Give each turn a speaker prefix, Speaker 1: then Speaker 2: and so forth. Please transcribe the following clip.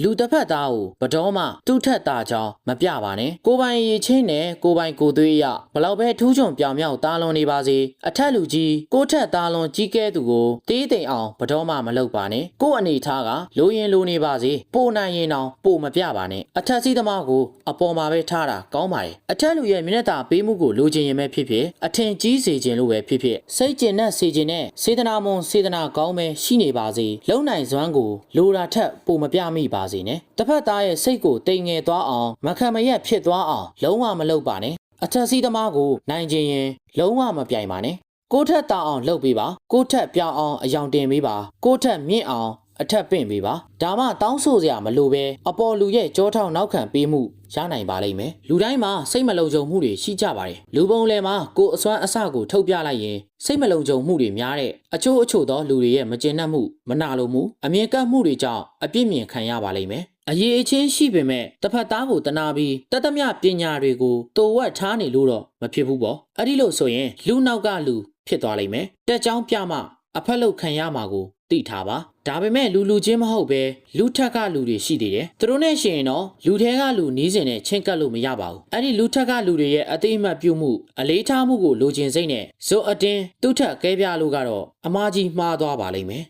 Speaker 1: လူတစ်ဖက်သားကိုဘတော်မှသူ့ထက်သားကြောင်းမပြပါနဲ့ကိုပိုင်ရည်ချင်းနဲ့ကိုပိုင်ကိုသွေးရဘလောက်ပဲထူးချွန်ပြောင်မြောက်သားလွန်နေပါစေအထက်လူကြီးကိုထက်သားလွန်ကြီးကဲသူကိုတေးတိမ်အောင်ဘတော်မှမလုပ်ပါနဲ့ကိုအနေထားကလိုရင်လိုနေပါစေပိုနိုင်ရင်တော့ပိုမပြပါနဲ့အထက်စီးသမားကိုအပေါ်မှာပဲထားတာကောင်းပါတယ်အထက်လူရဲ့မျက်နှာပေးမှုကိုလိုချင်ရင်ပဲဖြစ်ဖြစ်အထင်ကြီးစေခြင်းလို့ပဲဖြစ်ဖြစ်စိတ်ကျင်နဲ့စေခြင်းနဲ့စေတနာမွန်စေတနာကောင်းပဲရှိနေပါစေလုံနိုင်စွမ်းကိုလိုတာထက်ပိုမပြမိပါစေနဲ့တစ်ဖက်သားရဲ့စိတ်ကိုတိမ်ငယ်သွားအောင်မခံမရက်ဖြစ်သွားအောင်လုံးဝမလုပ်ပါနဲ့အထက်စီးသမားကိုနိုင်ခြင်းရင်လုံးဝမပြိုင်ပါနဲ့ကိုယ့်ထက်တာအောင်လှုပ်ပေးပါကိုယ့်ထက်ပြောင်းအောင်အယောင်တင်ပေးပါကိုယ့်ထက်မြင့်အောင် အထက်ပင့်ပေးပါဒါမှတောင်းဆိုစရာမလိုပဲအပေါ်လူရဲ့ကြောထောက်နောက်ခံပေးမှုရနိုင်ပါလိမ့်မယ်လူတိုင်းမှာစိတ်မလုံခြုံမှုတွေရှိကြပါတယ်လူပုံလည်းမှာကိုယ်အစွမ်းအစကိုထုတ်ပြလိုက်ရင်စိတ်မလုံခြုံမှုတွေများတဲ့အချို့အချို့သောလူတွေရဲ့မကျေနပ်မှုမနာလိုမှုအမြင်ကပ်မှုတွေကြောင့်အပြစ်မြင်ခံရပါလိမ့်မယ်အရေးအချင်းရှိပေမဲ့တစ်ဖက်သားကိုတနာပြီးတသက်မြပညာတွေကိုတိုဝက်ထားနေလို့တော့မဖြစ်ဘူးပေါ့အဲ့ဒီလို့ဆိုရင်လူနောက်ကလူဖြစ်သွားလိမ့်မယ်တက်ချောင်းပြမှ အဖက်လုတ်ခံရမှာကိုသိထားပါဒါပေမဲ့လူလူချင်းမဟုတ်ပဲလူထက်ကလူတွေရှိသေးတယ်သူတို့နဲ့ရှင်ရင်တော့လူထဲကလူနီးစင်နဲ့ချင်းကပ်လို့မရပါဘူးအဲ့ဒီလူထက်ကလူတွေရဲ့အသိအမှတ်ပြုမှုအလေးထားမှုကိုလိုချင်စိတ်နဲ့ဇိုအတင်းသူ့ထက်ကဲပြလို့ကတော့အမားကြီးမှားသွားပါလိမ့်မယ်